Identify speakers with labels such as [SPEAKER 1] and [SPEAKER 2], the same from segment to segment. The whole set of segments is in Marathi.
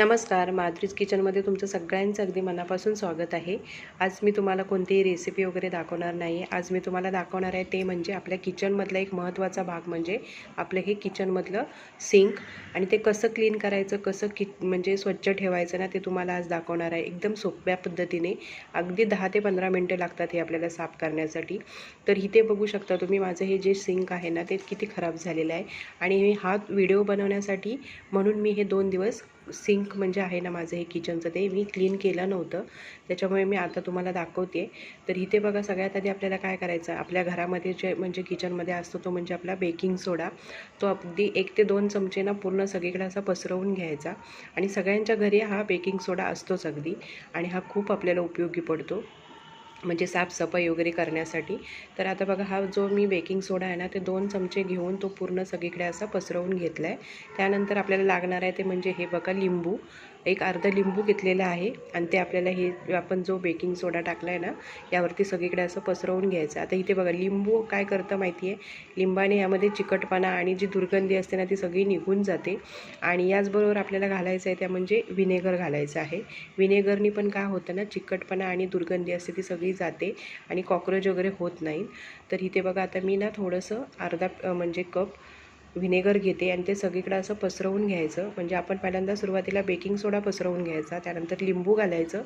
[SPEAKER 1] नमस्कार माधुरीज किचनमध्ये तुमचं सगळ्यांचं अगदी मनापासून स्वागत आहे. आज मी तुम्हाला कोणतीही रेसिपी वगैरे दाखवणार नाही. आज मी तुम्हाला दाखवणार आहे ते म्हणजे आपल्या किचनमधला एक महत्त्वाचा भाग म्हणजे आपलं हे किचनमधलं सिंक आणि ते कसं क्लीन करायचं कसं कि म्हणजे स्वच्छ ठेवायचं ना ते तुम्हाला आज दाखवणार आहे. एकदम सोप्या पद्धतीने. अगदी दहा ते पंधरा मिनटं लागतात हे आपल्याला साफ करण्यासाठी. तर इथे बघू शकता तुम्ही माझं हे जे सिंक आहे ना ते किती खराब झालेलं आहे. आणि हा व्हिडिओ बनवण्यासाठी म्हणून मी हे दोन दिवस सिंक म्हणजे आहे ना माझं हे किचनचं ते मी क्लीन केलं नव्हतं. त्याच्यामुळे मी आता तुम्हाला दाखवते. तर इथे बघा सगळ्यात आधी आपल्याला काय करायचं? आपल्या घरामध्ये जे म्हणजे किचनमध्ये असतो तो म्हणजे आपला बेकिंग सोडा. तो अगदी एक ते दोन चमचे ना पूर्ण सगळीकडे असा पसरवून घ्यायचा. आणि सगळ्यांच्या घरी हा बेकिंग सोडा असतोच अगदी. आणि हा खूप आपल्याला उपयोगी पडतो. म्हणजे साफसफाई वगैरे करण्यासाठी. तर आता बघा हा जो मी बेकिंग सोडा आहे ना ते दोन चमचे घेऊन तो पूर्ण सगळीकडे असा पसरवून घेतला आहे त्यानंतर आपल्याला लागणार आहे ते म्हणजे हे बघा लिंबू. एक अर्ध लिंबू घेतलेलं आहे आणि ते आपल्याला हे आपण जो बेकिंग सोडा टाकला आहे ना यावरती सगळीकडे असं पसरवून घ्यायचं. आता इथे बघा लिंबू काय करतं माहिती आहे लिंबाने यामध्ये चिकटपणा आणि जी दुर्गंधी असते ना ती सगळी निघून जाते. आणि याचबरोबर आपल्याला घालायचं आहे त्या म्हणजे व्हिनेगर घालायचं आहे. व्हिनेगरनी पण काय होतं ना चिकटपणा आणि दुर्गंधी असते ती सगळी जाते आणि कॉक्रोच वगैरे होत नाहीत तर इथे बघा आता मी ना थोडंसं अर्धा म्हणजे कप व्हिनेगर घेते आणि ते सगळीकडे असं पसरवून घ्यायचं. म्हणजे आपण पहिल्यांदा सुरुवातीला बेकिंग सोडा पसरवून घ्यायचा त्यानंतर लिंबू घालायचं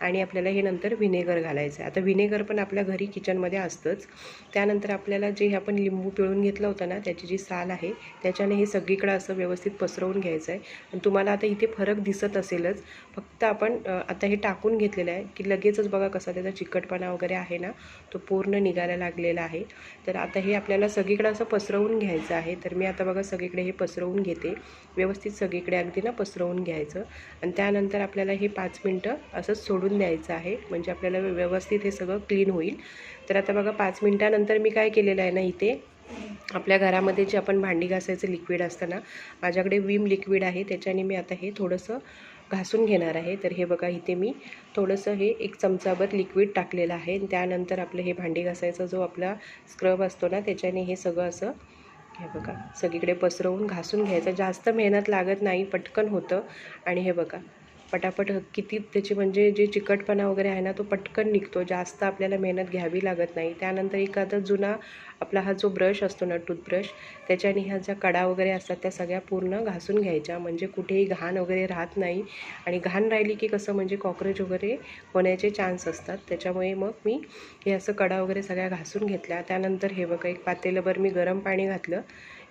[SPEAKER 1] आणि आपल्याला हे नंतर व्हिनेगर घालायचं. आहे आता व्हिनेगर पण आपल्या घरी किचनमध्ये असतंच. त्यानंतर आपल्याला जे आपण लिंबू पिळून घेतलं होतं ना त्याची जी साल आहे त्याच्याने हे सगळीकडं असं व्यवस्थित पसरवून घ्यायचं आहे. आणि तुम्हाला आता इथे फरक दिसत असेलच. फक्त आपण आता हे टाकून घेतलेलं आहे की लगेचच बघा कसा त्याचा चिकटपणा वगैरे आहे ना तो पूर्ण निघायला लागलेला आहे. तर आता हे आपल्याला सगळीकडे असं पसरवून घ्यायचं आहे. तर मी आता बघा सगळीकडे हे पसरवून घेते. व्यवस्थित सगळीकडे अगदी ना पसरवून घ्यायचं. आणि त्यानंतर आपल्याला हे पाच मिनटं असंच सोडून द्यायचं आहे. म्हणजे आपल्याला व्यवस्थित हे सगळं क्लीन होईल. तर आता बघा पाच मिनटानंतर मी काय केलेलं आहे ना इथे? आपल्या घरामध्ये जे आपण भांडी घासायचं लिक्विड असतं ना माझ्याकडे विम लिक्विड आहे. त्याच्याने मी आता हे थोडंसं घासून घेणार आहे. तर हे बघा इथे मी थोडंसं हे एक चमचाभर लिक्विड टाकलेलं आहे. आणि त्यानंतर आपलं हे भांडी घासायचा जो आपला स्क्रब असतो ना त्याच्याने हे सगळं असं हे बघा. सगळीकडे पसरवून घासून घ्यायचं. जास्त मेहनत लागत नाही पटकन होतं. आणि हे बघा. पटापट किती त्याची म्हणजे जे चिकटपणा वगैरे आहे ना तो पटकन निघतो. जास्त आपल्याला मेहनत घ्यावी लागत नाही. त्यानंतर एखादा जुना आपला हा जो ब्रश असतो ना टूथब्रश त्याच्याने ह्या ज्या कडा वगैरे असतात त्या सगळ्या पूर्ण घासून घ्यायच्या. म्हणजे कुठेही घाण वगैरे राहत नाही. आणि घाण राहिली की कसं म्हणजे कॉक्रोच वगैरे होण्याचे चान्स असतात. त्याच्यामुळे मग मी हे असं कडा वगैरे सगळ्या घासून घेतल्या. त्यानंतर हे बघा एक पातेलभर मी गरम पाणी घातलं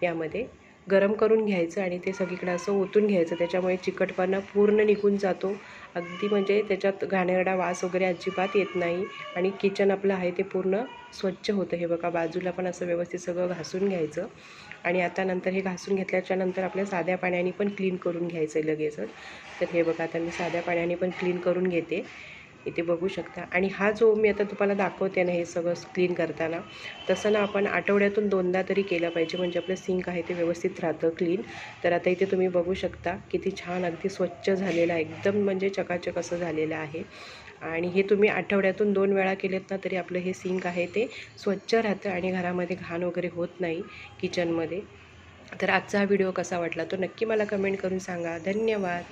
[SPEAKER 1] यामध्ये. गरम करून घ्यायचं आणि ते सगळीकडे असं ओतून घ्यायचं. त्याच्यामुळे चिकटपणा पूर्ण निघून जातो. अगदी म्हणजे त्याच्यात घाणेरडा वास वगैरे अजिबात येत नाही आणि किचन आपलं आहे ते पूर्ण स्वच्छ होतं. हे बघा बाजूला पण असं व्यवस्थित सगळं घासून घ्यायचं. आणि आता नंतर हे घासून घेतल्याच्या नंतर आपल्या साध्या पाण्याने पण क्लीन करून घ्यायचं आहे लगेचच. तर हे बघा आता मी साध्या पाण्याने पण क्लीन करून घेते. इथे बघू शकता. आणि हा जो मी आता तुम्हाला दाखवते ना हे सगळं क्लीन करताना तसं ना आपण आठवड्यातून दोनदा तरी केलं पाहिजे. म्हणजे आपलं सिंक आहे ते व्यवस्थित राहतं क्लीन तर आता इथे तुम्ही बघू शकता किती छान अगदी स्वच्छ झालेलं आहे. एकदम म्हणजे चकाचक असं झालेलं आहे. आणि हे तुम्ही आठवड्यातून दोन वेळा केलेत ना तरी आपलं हे सिंक आहे ते स्वच्छ राहतं आणि घरामध्ये घाण वगैरे होत नाही किचनमध्ये तर आजचा हा व्हिडिओ कसा वाटला तो नक्की मला कमेंट करून सांगा. धन्यवाद.